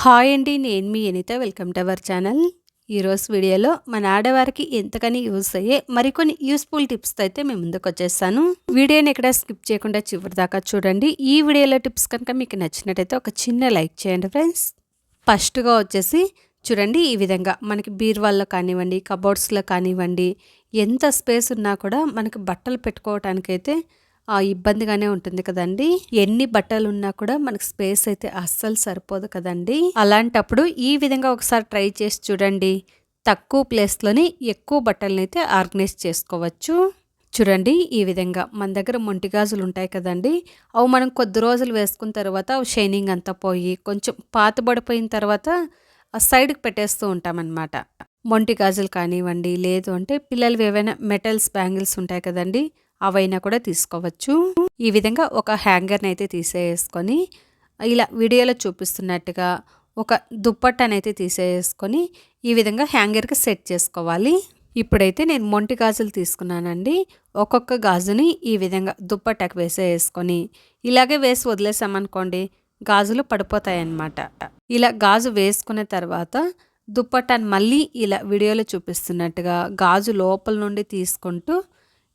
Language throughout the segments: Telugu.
హాయ్ అండి నేను మీ Anitha welcome to our channel. ఈరోజు వీడియోలో మన ఆడవారికి ఎంతకని యూస్ అయ్యే మరికొన్ని యూస్ఫుల్ టిప్స్తో అయితే మేము ముందుకు వచ్చేస్తాను. వీడియోని ఎక్కడ స్కిప్ చేయకుండా చివరి దాకా చూడండి. ఈ వీడియోలో టిప్స్ కనుక మీకు నచ్చినట్టయితే ఒక చిన్న లైక్ చేయండి ఫ్రెండ్స్. ఫస్ట్గా వచ్చేసి చూడండి ఈ విధంగా మనకి బీర్వాల్లో కానివ్వండి కబోర్డ్స్లో కానివ్వండి ఎంత స్పేస్ ఉన్నా కూడా మనకి బట్టలు పెట్టుకోవటానికైతే ఇబ్బందిగానే ఉంటుంది కదండి. ఎన్ని బట్టలు ఉన్నా కూడా మనకు స్పేస్ అయితే అస్సలు సరిపోదు కదండి. అలాంటప్పుడు ఈ విధంగా ఒకసారి ట్రై చేసి చూడండి. తక్కువ ప్లేస్లోని ఎక్కువ బట్టలను అయితే ఆర్గనైజ్ చేసుకోవచ్చు. చూడండి ఈ విధంగా మన దగ్గర మొంటి గాజులు ఉంటాయి కదండి. అవి మనం కొద్ది రోజులు వేసుకున్న తర్వాత అవి షైనింగ్ అంతా పోయి కొంచెం పాతబడిపోయిన తర్వాత సైడ్కి పెట్టేస్తూ ఉంటామన్నమాట. మొంటి గాజులు కానివ్వండి లేదు అంటే పిల్లలు ఏవైనా మెటల్స్ బ్యాంగిల్స్ ఉంటాయి కదండి. అవైనా కూడా తీసుకోవచ్చు. ఈ విధంగా ఒక హ్యాంగర్ని అయితే తీసేసుకొని ఇలా వీడియోలో చూపిస్తున్నట్టుగా ఒక దుప్పట్టనైతే తీసేసుకొని ఈ విధంగా హ్యాంగర్కి సెట్ చేసుకోవాలి. ఇప్పుడైతే నేను మొంటి గాజులు తీసుకున్నానండి. ఒక్కొక్క గాజుని ఈ విధంగా దుప్పట్టకు వేసేసుకొని ఇలాగే వేసి వదిలేసామనుకోండి గాజులు పడిపోతాయన్నమాట. ఇలా గాజు వేసుకున్న తర్వాత దుప్పట్టని మళ్ళీ ఇలా వీడియోలో చూపిస్తున్నట్టుగా గాజు లోపల నుండి తీసుకుంటూ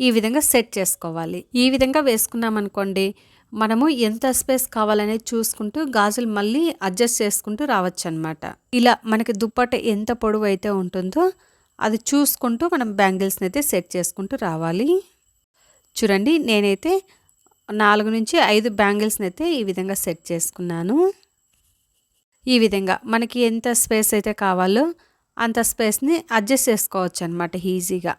ఈ విధంగా సెట్ చేసుకోవాలి. ఈ విధంగా వేసుకున్నామనుకోండి మనము ఎంత స్పేస్ కావాలనేది చూసుకుంటూ గాజులు మళ్ళీ అడ్జస్ట్ చేసుకుంటూ రావచ్చు అనమాట ఇలా మనకి దుప్పట ఎంత పొడవు అయితే ఉంటుందో అది చూసుకుంటూ మనం బ్యాంగిల్స్ని అయితే సెట్ చేసుకుంటూ రావాలి. చూడండి నేనైతే నాలుగు నుంచి ఐదు బ్యాంగిల్స్ని అయితే ఈ విధంగా సెట్ చేసుకున్నాను. ఈ విధంగా మనకి ఎంత స్పేస్ అయితే కావాలో అంత స్పేస్ని అడ్జస్ట్ చేసుకోవచ్చు అనమాట ఈజీగా.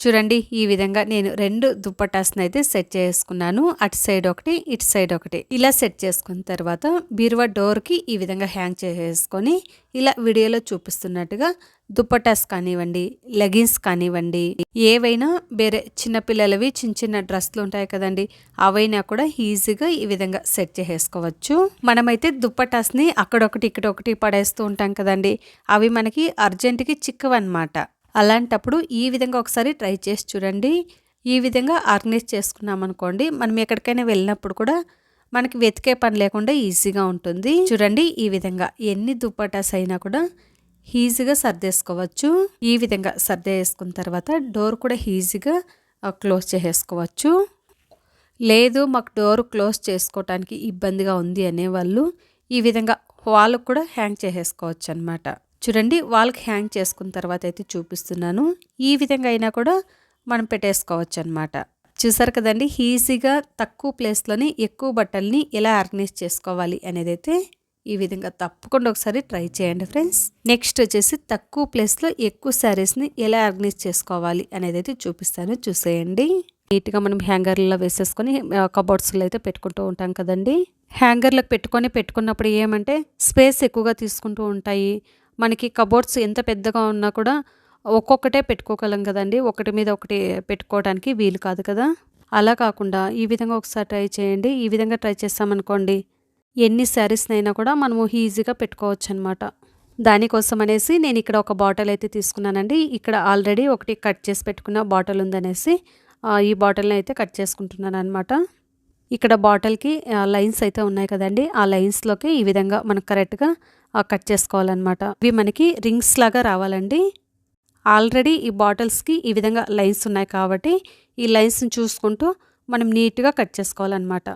చూడండి ఈ విధంగా నేను రెండు దుప్పటాస్ని అయితే సెట్ చేసుకున్నాను. అటు సైడ్ ఒకటి ఇటు సైడ్ ఒకటి. ఇలా సెట్ చేసుకున్న తర్వాత బీరువా డోర్కి ఈ విధంగా హ్యాంగ్ చేసేసుకొని ఇలా వీడియోలో చూపిస్తున్నట్టుగా దుప్పటాస్ కానివ్వండి లెగిన్స్ కానివ్వండి ఏవైనా వేరే చిన్నపిల్లలవి చిన్న చిన్న డ్రెస్లు ఉంటాయి కదండి అవైనా కూడా ఈజీగా ఈ విధంగా సెట్ చేసేసుకోవచ్చు మనమైతే దుప్పటాస్ని అక్కడొకటి ఇక్కడ ఒకటి పడేస్తూ ఉంటాం కదండి అవి మనకి అర్జెంటుకి చిక్కవన్నమాట. అలాంటప్పుడు ఈ విధంగా ఒకసారి ట్రై చేసి చూడండి. ఈ విధంగా ఆర్గనైజ్ చేసుకున్నాం అనుకోండి మనం ఎక్కడికైనా వెళ్ళినప్పుడు కూడా మనకి వెతికే పని లేకుండా ఈజీగా ఉంటుంది. చూడండి ఈ విధంగా ఎన్ని దుప్పటాస్ అయినా కూడా ఈజీగా సర్దేసుకోవచ్చు. ఈ విధంగా సర్దేసుకున్న తర్వాత డోర్ కూడా ఈజీగా క్లోజ్ చేసేసుకోవచ్చు. లేదు మాకు డోర్ క్లోజ్ చేసుకోవటానికి ఇబ్బందిగా ఉంది అనేవాళ్ళు ఈ విధంగా వాళ్ళకు కూడా హ్యాంగ్ చేసేసుకోవచ్చు అనమాట చూడండి వాళ్ళకి హ్యాంగ్ చేసుకున్న తర్వాత అయితే చూపిస్తున్నాను. ఈ విధంగా అయినా కూడా మనం పెట్టేసుకోవచ్చు అనమాట చూసారు కదండి ఈజీగా తక్కువ ప్లేస్లోని ఎక్కువ బట్టల్ని ఎలా ఆర్గనైజ్ చేసుకోవాలి అనేది అయితే ఈ విధంగా తప్పకుండా ఒకసారి ట్రై చేయండి ఫ్రెండ్స్. నెక్స్ట్ వచ్చేసి తక్కువ ప్లేస్లో ఎక్కువ శారీస్ని ఎలా ఆర్గనైజ్ చేసుకోవాలి అనేది అయితే చూపిస్తాను. చూసేయండి. నీట్గా మనం హ్యాంగర్లలో వేసేసుకొని కబోర్డ్స్లో అయితే పెట్టుకుంటూ ఉంటాం కదండి. హ్యాంగర్లకు పెట్టుకొని పెట్టుకున్నప్పుడు ఏమంటే స్పేస్ ఎక్కువగా తీసుకుంటూ ఉంటాయి. మనకి కబోర్డ్స్ ఎంత పెద్దగా ఉన్నా కూడా ఒక్కొక్కటే పెట్టుకోగలం కదండి. ఒకటి మీద ఒకటి పెట్టుకోవడానికి వీలు కాదు కదా. అలా కాకుండా ఈ విధంగా ఒకసారి ట్రై చేయండి. ఈ విధంగా ట్రై చేస్తామనుకోండి ఎన్ని శారీస్నైనా కూడా మనము ఈజీగా పెట్టుకోవచ్చు అనమాట దానికోసం అనేసి నేను ఇక్కడ ఒక బాటిల్ అయితే తీసుకున్నానండి. ఇక్కడ ఆల్రెడీ ఒకటి కట్ చేసి పెట్టుకున్న బాటిల్ ఉందనేసి ఈ బాటిల్ని అయితే కట్ చేసుకుంటున్నాను అనమాట ఇక్కడ బాటిల్కి లైన్స్ అయితే ఉన్నాయి కదండి. ఆ లైన్స్లోకి ఈ విధంగా మనకు కరెక్ట్గా కట్ చేసుకోవాలన్నమాట. ఇవి మనకి రింగ్స్ లాగా రావాలండి. ఆల్రెడీ ఈ బాటిల్స్కి ఈ విధంగా లైన్స్ ఉన్నాయి కాబట్టి ఈ లైన్స్ని చూసుకుంటూ మనం నీట్గా కట్ చేసుకోవాలన్నమాట.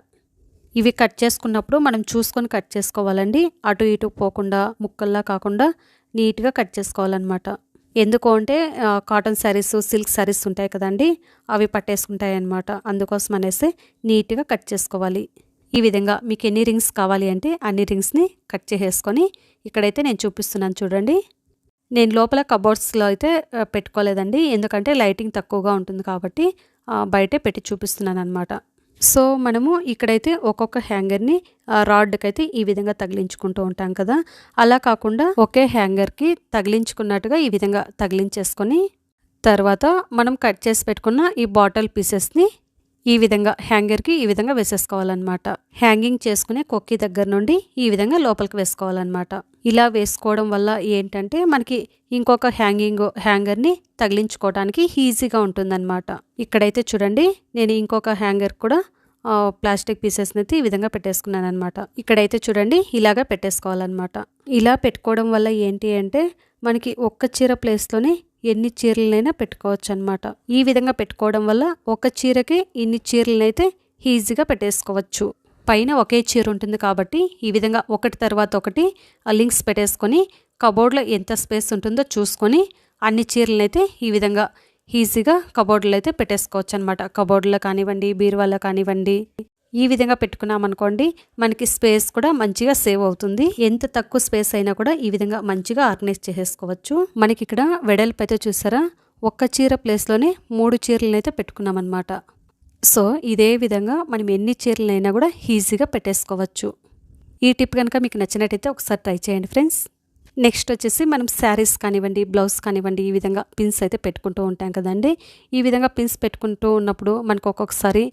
ఇవి కట్ చేసుకున్నప్పుడు మనం చూసుకొని కట్ చేసుకోవాలండి. అటు ఇటు పోకుండా ముక్కల్లా కాకుండా నీట్గా కట్ చేసుకోవాలన్నమాట. ఎందుకు అంటే కాటన్ శారీస్ సిల్క్ శారీస్ ఉంటాయి కదండి అవి పట్టేసుకుంటాయి అన్నమాట అందుకోసం అనేసి నీట్గా కట్ చేసుకోవాలి. ఈ విధంగా మీకు ఎన్ని రింగ్స్ కావాలి అంటే అన్ని రింగ్స్ని కట్ చేసేసుకొని ఇక్కడైతే నేను చూపిస్తున్నాను చూడండి. నేను లోపల కబోర్డ్స్లో అయితే పెట్టుకోలేదండి. ఎందుకంటే లైటింగ్ తక్కువగా ఉంటుంది కాబట్టి బయటే పెట్టి చూపిస్తున్నాను అనమాట సో మనము ఇక్కడైతే ఒక్కొక్క హ్యాంగర్ని రాడ్కి అయితే ఈ విధంగా తగిలించుకుంటూ ఉంటాం కదా. అలా కాకుండా ఒకే హ్యాంగర్కి తగిలించుకున్నట్టుగా ఈ విధంగా తగిలించేసుకొని తర్వాత మనం కట్ చేసి పెట్టుకున్న ఈ బాటిల్ పీసెస్ని ఈ విధంగా హ్యాంగర్కి ఈ విధంగా వేసేసుకోవాలన్నమాట. హ్యాంగింగ్ చేసుకునే కొక్కి దగ్గర నుండి ఈ విధంగా లోపలికి వేసుకోవాలన్నమాట. ఇలా వేసుకోవడం వల్ల ఏంటంటే మనకి ఇంకొక హ్యాంగింగ్ హ్యాంగర్ని తగిలించుకోవడానికి ఈజీగా ఉంటుందన్నమాట. ఇక్కడైతే చూడండి నేను ఇంకొక హ్యాంగర్ కూడా ప్లాస్టిక్ పీసెస్ని అయితే ఈ విధంగా పెట్టేసుకున్నాను అనమాట ఇక్కడైతే చూడండి ఇలాగా పెట్టేసుకోవాలన్నమాట. ఇలా పెట్టుకోవడం వల్ల ఏంటి అంటే మనకి ఒక్క చీర ప్లేస్లోనే ఎన్ని చీరలనైనా పెట్టుకోవచ్చు అనమాట ఈ విధంగా పెట్టుకోవడం వల్ల ఒక చీరకి ఇన్ని చీరలనైతే ఈజీగా పెట్టేసుకోవచ్చు. పైన ఒకే చీర ఉంటుంది కాబట్టి ఈ విధంగా ఒకటి తర్వాత ఒకటి లింక్స్ పెట్టేసుకొని కబోర్డ్లో ఎంత స్పేస్ ఉంటుందో చూసుకొని అన్ని చీరలనైతే ఈ విధంగా ఈజీగా కబోర్డ్లో అయితే పెట్టేసుకోవచ్చు అనమాట కబోర్డ్లో కానివ్వండి బీరువాలో కానివ్వండి. ఈ విధంగా పెట్టుకున్నామనుకోండి మనకి స్పేస్ కూడా మంచిగా సేవ్ అవుతుంది. ఎంత తక్కువ స్పేస్ అయినా కూడా ఈ విధంగా మంచిగా ఆర్గనైజ్ చేసేసుకోవచ్చు. మనకి ఇక్కడ వెడల్పు అయితే చూసారా? ఒక్క చీర ప్లేస్లోనే మూడు చీరలను అయితే పెట్టుకున్నామన్నమాట. సో ఇదే విధంగా మనం ఎన్ని చీరలైనా కూడా ఈజీగా పెట్టేసుకోవచ్చు. ఈ టిప్ కనుక మీకు నచ్చినట్టయితే ఒకసారి ట్రై చేయండి ఫ్రెండ్స్ నెక్స్ట్ వచ్చేసి మనం శారీస్ కానివ్వండి బ్లౌజ్ కానివ్వండి ఈ విధంగా పిన్స్ అయితే పెట్టుకుంటూ ఉంటాం కదండి. ఈ విధంగా పిన్స్ పెట్టుకుంటూ ఉన్నప్పుడు మనకు ఒక్కొక్కసారి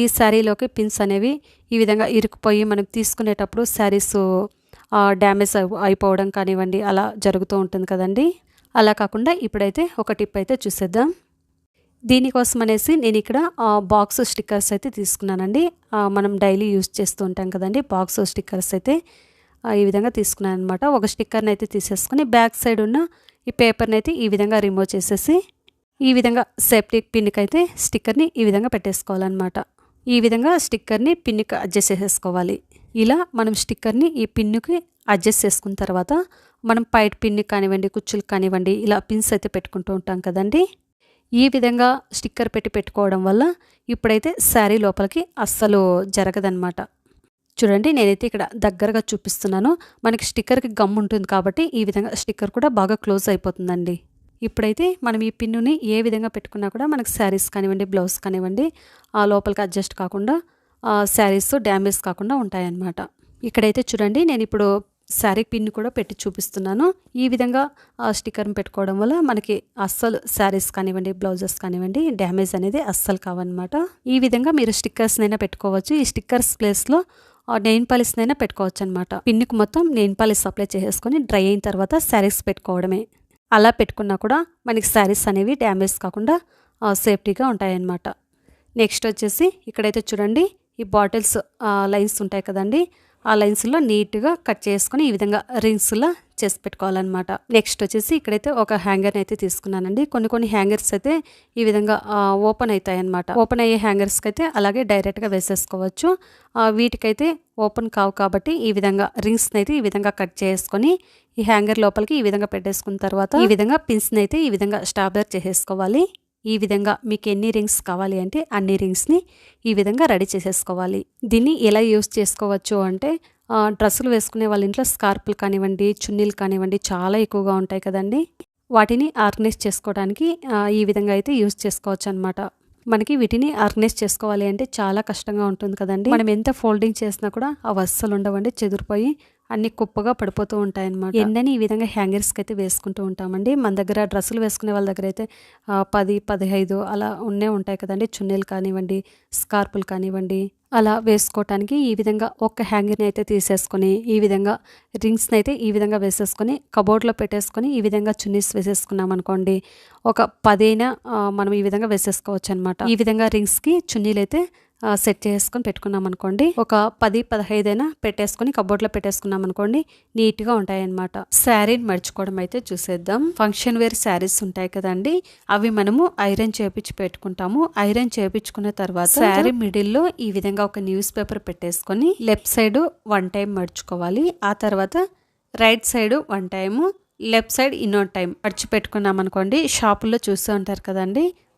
ఈ శారీలోకి పిన్స్ అనేవి ఈ విధంగా ఇరుక్కుపోయి మనం తీసుకునేటప్పుడు శారీస్ డ్యామేజ్ అయిపోవడం కానివ్వండి అలా జరుగుతూ ఉంటుంది కదండి. అలా కాకుండా ఇప్పుడైతే ఒక టిప్ అయితే చూసేద్దాం. దీనికోసం అనేసి నేను ఇక్కడ బాక్స్ స్టిక్కర్స్ అయితే తీసుకున్నానండి. మనం డైలీ యూజ్ చేస్తూ ఉంటాం కదండి బాక్స్ స్టిక్కర్స్ అయితే. ఈ విధంగా తీసుకున్నాను అనమాట ఒక స్టిక్కర్ని అయితే తీసేసుకుని బ్యాక్ సైడ్ ఉన్న ఈ పేపర్ని అయితే ఈ విధంగా రిమూవ్ చేసేసి ఈ విధంగా సేఫ్టీ పిన్కి అయితే స్టిక్కర్ని ఈ విధంగా పెట్టేసుకోవాలన్నమాట. ఈ విధంగా స్టిక్కర్ని పిన్కి అడ్జస్ట్ చేసేసుకోవాలి. ఇలా మనం స్టిక్కర్ని ఈ పిన్నుకి అడ్జస్ట్ చేసుకున్న తర్వాత మనం పైట్ పిన్ని కానివ్వండి కుచ్చులు కానివ్వండి ఇలా పిన్స్ అయితే పెట్టుకుంటూ ఉంటాం కదండి. ఈ విధంగా స్టిక్కర్ పెట్టి పెట్టుకోవడం వల్ల ఇప్పుడైతే శారీ లోపలికి అస్సలు జరగదనమాట చూడండి నేనైతే ఇక్కడ దగ్గరగా చూపిస్తున్నాను. మనకి స్టిక్కర్కి గమ్ ఉంటుంది కాబట్టి ఈ విధంగా స్టిక్కర్ కూడా బాగా క్లోజ్ అయిపోతుందండి. ఇప్పుడైతే మనం ఈ పిన్నుని ఏ విధంగా పెట్టుకున్నా కూడా మనకి శారీస్ కానివ్వండి బ్లౌజ్ కానివ్వండి ఆ లోపలికి అడ్జస్ట్ కాకుండా శారీస్ డ్యామేజ్ కాకుండా ఉంటాయన్నమాట. ఇక్కడైతే చూడండి నేను ఇప్పుడు శారీ పిన్ కూడా పెట్టి చూపిస్తున్నాను. ఈ విధంగా ఆ స్టిక్కర్ని పెట్టుకోవడం వల్ల మనకి అస్సలు శారీస్ కానివ్వండి బ్లౌజెస్ కానివ్వండి డ్యామేజ్ అనేది అస్సలు కావన్నమాట. ఈ విధంగా మీరు స్టిక్కర్స్నైనా పెట్టుకోవచ్చు. ఈ స్టిక్కర్స్ ప్లేస్లో నెయిన్ పాలిస్నైనా పెట్టుకోవచ్చు అనమాట పిన్నికి మొత్తం నెయిన్ పాలిస్ అప్లై చేసేసుకొని డ్రై అయిన తర్వాత శారీస్ పెట్టుకోవడమే. అలా పెట్టుకున్నా కూడా మనకి శారీస్ అనేవి డ్యామేజ్ కాకుండా సేఫ్టీగా ఉంటాయన్నమాట. నెక్స్ట్ వచ్చేసి ఇక్కడైతే చూడండి ఈ బాటిల్స్ లైన్స్ ఉంటాయి కదండి ఆ లైన్స్లో నీట్గా కట్ చేసుకొని ఈ విధంగా రింగ్స్లా చేసి పెట్టుకోవాలన్నమాట. నెక్స్ట్ వచ్చేసి ఇక్కడైతే ఒక హ్యాంగర్ని అయితే తీసుకున్నానండి. కొన్ని కొన్ని హ్యాంగర్స్ అయితే ఈ విధంగా ఓపెన్ అవుతాయి అనమాట ఓపెన్ అయ్యే హ్యాంగర్స్కి అయితే అలాగే డైరెక్ట్గా వేసేసుకోవచ్చు. వీటికైతే ఓపెన్ కావు కాబట్టి ఈ విధంగా రింగ్స్ని అయితే ఈ విధంగా కట్ చేసుకొని ఈ హ్యాంగర్ లోపలికి ఈ విధంగా పెట్టేసుకున్న తర్వాత ఈ విధంగా పిన్స్ని అయితే ఈ విధంగా స్టాబ్లర్ చేసేసుకోవాలి. ఈ విధంగా మీకు ఎన్ని రింగ్స్ కావాలి అంటే అన్ని రింగ్స్ని ఈ విధంగా రెడీ చేసేసుకోవాలి. దీన్ని ఎలా యూస్ చేసుకోవచ్చు అంటే డ్రెస్సులు వేసుకునే వాళ్ళ ఇంట్లో స్కార్పులు కానివ్వండి చున్నీలు కానివ్వండి చాలా ఎక్కువగా ఉంటాయి కదండి. వాటిని ఆర్గనైజ్ చేసుకోవడానికి ఈ విధంగా అయితే యూస్ చేసుకోవచ్చు అనమాట మనకి వీటిని ఆర్గనైజ్ చేసుకోవాలి అంటే చాలా కష్టంగా ఉంటుంది కదండి. మనం ఎంత ఫోల్డింగ్ చేసినా కూడా అవి అస్సలు ఉండవండి చెదిరిపోయి అన్ని కుప్పగా పడిపోతూ ఉంటాయన్నమాట. ఎండని ఈ విధంగా హ్యాంగర్స్కి అయితే వేసుకుంటూ ఉంటామండి. మన దగ్గర డ్రెస్సులు వేసుకునే వాళ్ళ దగ్గర అయితే పది పదిహైదు అలా ఉన్నే ఉంటాయి కదండి. చున్నీలు కానివ్వండి స్కార్పులు కానివ్వండి అలా వేసుకోవటానికి ఈ విధంగా ఒక హ్యాంగర్ని అయితే తీసేసుకొని ఈ విధంగా రింగ్స్ని అయితే ఈ విధంగా వేసేసుకొని కబోర్డ్లో పెట్టేసుకొని ఈ విధంగా చున్నీస్ వేసేసుకున్నాం అనుకోండి ఒక పదైనా మనం ఈ విధంగా వేసేసుకోవచ్చు అనమాట ఈ విధంగా రింగ్స్కి చున్నీలు అయితే సెట్ చేసుకొని పెట్టుకున్నాం అనుకోండి ఒక పది పదహైదైనా పెట్టేసుకొని కబోర్డ్లో పెట్టేసుకున్నాం అనుకోండి నీట్గా ఉంటాయన్నమాట. శారీని మర్చుకోవడం అయితే చూసేద్దాం. ఫంక్షన్ వేర్ శారీస్ ఉంటాయి కదండి అవి మనము ఐరన్ చేపించి పెట్టుకుంటాము. ఐరన్ చేపించుకున్న తర్వాత శారీ మిడిల్లో ఈ విధంగా ఒక న్యూస్ పేపర్ పెట్టేసుకొని లెఫ్ట్ సైడ్ వన్ టైం మర్చుకోవాలి ఆ తర్వాత right side one time left side ఇన్నో time మర్చి పెట్టుకున్నాం అనుకోండి షాపుల్లో చూస్తూ ఉంటారు కదండి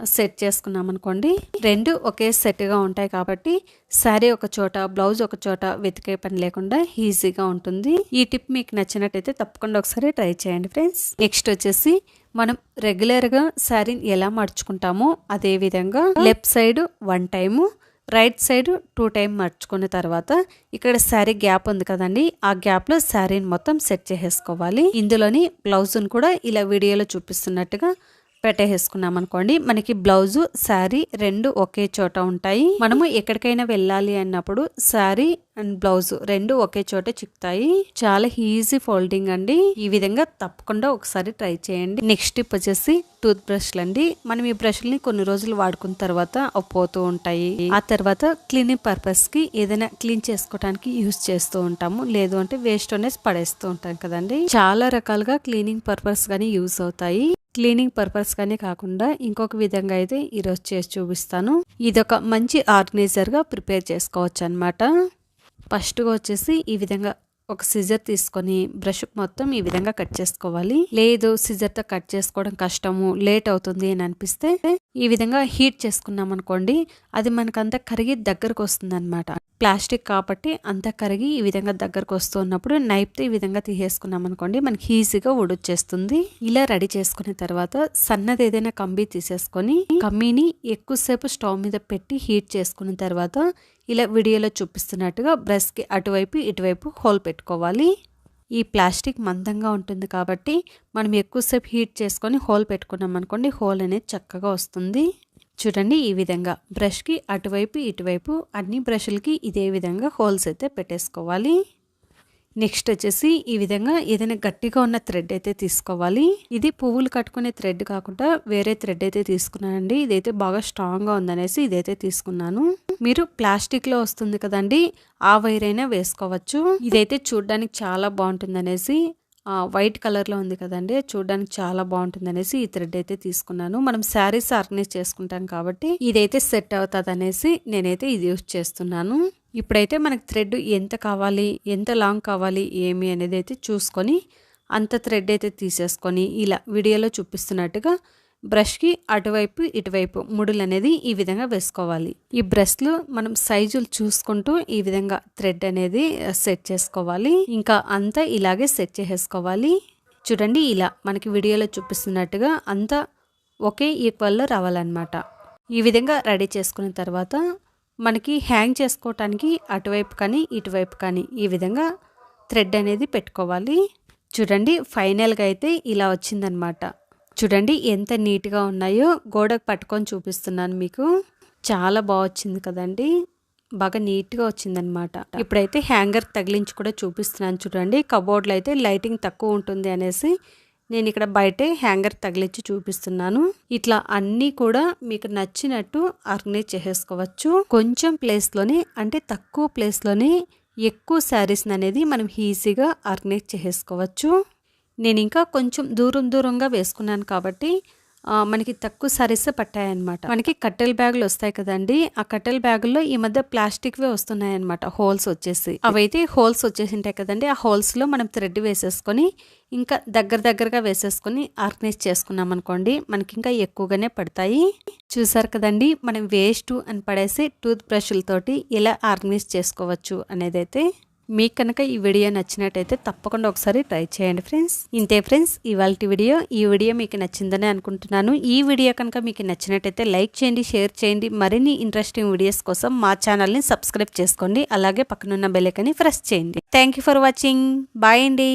సెట్ చేసుకున్నాం అనుకోండి రెండు ఒకే సెట్గా ఉంటాయి కాబట్టి శారీ ఒక చోట బ్లౌజ్ ఒక చోట వెతికే పని లేకుండా ఈజీగా ఉంటుంది. ఈ టిప్ మీకు నచ్చినట్టయితే తప్పకుండా ఒకసారి ట్రై చేయండి ఫ్రెండ్స్. నెక్స్ట్ వచ్చేసి మనం రెగ్యులర్గా శారీని ఎలా మర్చుకుంటామో అదే విధంగా left side one time right side two time మర్చుకున్న తర్వాత ఇక్కడ శారీ గ్యాప్ ఉంది కదండి ఆ గ్యాప్లో శారీని మొత్తం సెట్ చేసేసుకోవాలి. ఇందులోని బ్లౌజ్ను కూడా ఇలా వీడియోలో చూపిస్తున్నట్టుగా పెట్టేసుకున్నాం అనుకోండి. మనకి బ్లౌజు శారీ రెండు ఒకే చోట ఉంటాయి. మనము ఎక్కడికైనా వెళ్ళాలి అన్నప్పుడు శారీ అండ్ బ్లౌజ్ రెండు ఒకే చోట చిక్కుతాయి. చాలా ఈజీ ఫోల్డింగ్ అండి. ఈ విధంగా తప్పకుండా ఒకసారి ట్రై చేయండి. నెక్స్ట్ టిప్ వచ్చేసి టూత్ బ్రష్లు అండి. మనం ఈ బ్రష్లని కొన్ని రోజులు వాడుకున్న తర్వాత పోతూ ఉంటాయి. ఆ తర్వాత క్లీనింగ్ పర్పస్కి ఏదైనా క్లీన్ చేసుకోవడానికి యూజ్ చేస్తూ ఉంటాము. లేదు అంటే వేస్ట్ అనేసి పడేస్తూ ఉంటాం కదండి. చాలా రకాలుగా క్లీనింగ్ పర్పస్ గానీ యూస్ అవుతాయి. క్లీనింగ్ పర్పస్గానే కాకుండా ఇంకొక విధంగా అయితే ఈరోజు చేసి చూపిస్తాను. ఇదొక మంచి ఆర్గనైజర్గా ప్రిపేర్ చేసుకోవచ్చు అనమాట ఫస్ట్గా వచ్చేసి ఈ విధంగా ఒక సిజర్ తీసుకొని బ్రష్ మొత్తం ఈ విధంగా కట్ చేసుకోవాలి. లేదు సిజర్తో కట్ చేసుకోవడం కష్టము లేట్ అవుతుంది అని అనిపిస్తే ఈ విధంగా హీట్ చేసుకున్నాం అనుకోండి అది మనకంతా కరిగి దగ్గరకు వస్తుంది అనమాట ప్లాస్టిక్ కాబట్టి అంతా కరిగి ఈ విధంగా దగ్గరకు వస్తున్నప్పుడు నైప్తో ఈ విధంగా తీసేసుకున్నాం అనుకోండి మనకి ఈజీగా ఉడొచ్చేస్తుంది ఇలా రెడీ చేసుకున్న తర్వాత సన్నది ఏదైనా కంబి తీసేసుకొని కమ్మీని ఎక్కువసేపు స్టవ్ మీద పెట్టి హీట్ చేసుకున్న తర్వాత ఇలా వీడియోలో చూపిస్తున్నట్టుగా బ్రష్కి అటువైపు ఇటువైపు హోల్ పెట్టుకోవాలి. ఈ ప్లాస్టిక్ మందంగా ఉంటుంది కాబట్టి మనం ఎక్కువసేపు హీట్ చేసుకొని హోల్ పెట్టుకున్నాం అనుకోండి హోల్ అనేది చక్కగా వస్తుంది. చూడండి ఈ విధంగా బ్రష్కి అటువైపు ఇటువైపు అన్ని బ్రష్లకి ఇదే విధంగా హోల్స్ అయితే పెట్టేసుకోవాలి. నెక్స్ట్ వచ్చేసి ఈ విధంగా ఏదైనా గట్టిగా ఉన్న థ్రెడ్ అయితే తీసుకోవాలి. ఇది పువ్వులు కట్టుకునే థ్రెడ్ కాకుండా వేరే థ్రెడ్ అయితే తీసుకున్నానండి. ఇదైతే బాగా స్ట్రాంగ్గా ఉందనేసి ఇదైతే తీసుకున్నాను. మీరు ప్లాస్టిక్లో వస్తుంది కదండి ఆ వైర్ అయినా వేసుకోవచ్చు. ఇదైతే చూడడానికి చాలా బాగుంటుంది అనేసి వైట్ కలర్లో ఉంది కదండి చూడడానికి చాలా బాగుంటుంది అనేసి ఈ థ్రెడ్ అయితే తీసుకున్నాను. మనం శారీస్ ఆర్గనైజ్ చేసుకుంటాం కాబట్టి ఇదైతే సెట్ అవుతుంది అనేసి నేనైతే ఇది యూజ్ చేస్తున్నాను. ఇప్పుడైతే మనకు థ్రెడ్ ఎంత కావాలి ఎంత లాంగ్ కావాలి ఏమి అనేది అయితే చూసుకొని అంత థ్రెడ్ అయితే తీసేసుకొని ఇలా వీడియోలో చూపిస్తున్నట్టుగా బ్రష్కి అటువైపు ఇటువైపు ముడులు అనేది ఈ విధంగా వేసుకోవాలి. ఈ బ్రష్లు మనం సైజులు చూసుకుంటూ ఈ విధంగా థ్రెడ్ అనేది సెట్ చేసుకోవాలి. ఇంకా అంతా ఇలాగే సెట్ చేసేసుకోవాలి. చూడండి ఇలా మనకి వీడియోలో చూపిస్తున్నట్టుగా అంతా ఒకే ఈక్వల్లో రావాలన్నమాట. ఈ విధంగా రెడీ చేసుకున్న తర్వాత మనకి హ్యాంగ్ చేసుకోవటానికి అటువైపు కానీ ఇటువైపు కానీ ఈ విధంగా థ్రెడ్ అనేది పెట్టుకోవాలి. చూడండి ఫైనల్గా అయితే ఇలా వచ్చిందనమాట చూడండి ఎంత నీట్గా ఉన్నాయో గోడకు పట్టుకొని చూపిస్తున్నాను మీకు. చాలా బాగా వచ్చింది కదండి. బాగా నీట్గా వచ్చిందనమాట ఇప్పుడైతే హ్యాంగర్ తగిలించి కూడా చూపిస్తున్నాను చూడండి. కబోర్డ్లో అయితే లైటింగ్ తక్కువ ఉంటుంది అనేసి నేను ఇక్కడ బయటే హ్యాంగర్ తగిలించి చూపిస్తున్నాను. ఇట్లా అన్నీ కూడా మీకు నచ్చినట్టు ఆర్గనైజ్ చేసేసుకోవచ్చు. కొంచెం ప్లేస్లోనే అంటే తక్కువ ప్లేస్లోనే ఎక్కువ శారీస్ అనేది మనం ఈజీగా ఆర్గనైజ్ చేసేసుకోవచ్చు. నేను ఇంకా కొంచెం దూరం దూరంగా వేసుకున్నాను కాబట్టి మనకి తక్కువ సరీస్ పట్టాయన్నమాట. మనకి కట్టెల బ్యాగులు వస్తాయి కదండి ఆ కట్టెల బ్యాగుల్లో ఈ మధ్య ప్లాస్టిక్వే వస్తున్నాయి అనమాట హోల్స్ వచ్చేసి. అవైతే హోల్స్ వచ్చేసి ఉంటాయి కదండి ఆ హోల్స్లో మనం థ్రెడ్ వేసేసుకొని ఇంకా దగ్గర దగ్గరగా వేసేసుకొని ఆర్గనైజ్ చేసుకున్నాం అనుకోండి మనకి ఇంకా ఎక్కువగానే పడతాయి. చూసారు కదండి మనం వేస్ట్ అని పడేసి టూత్ బ్రష్లతోటి ఎలా ఆర్గనైజ్ చేసుకోవచ్చు అనేది అయితే మీకు కనుక ఈ వీడియో నచ్చినట్టయితే తప్పకుండా ఒకసారి ట్రై చేయండి ఫ్రెండ్స్. ఇంతే ఫ్రెండ్స్ ఇవాళ వీడియో ఈ వీడియో మీకు నచ్చిందని అనుకుంటున్నాను. ఈ వీడియో కనుక మీకు నచ్చినట్టయితే లైక్ చేయండి షేర్ చేయండి. మరిన్ని ఇంట్రెస్టింగ్ వీడియోస్ కోసం మా ఛానల్ని సబ్స్క్రైబ్ చేసుకోండి. అలాగే పక్కనున్న బెల్లైకని ప్రెస్ చేయండి. Thank for watching. బాయ్ అండి.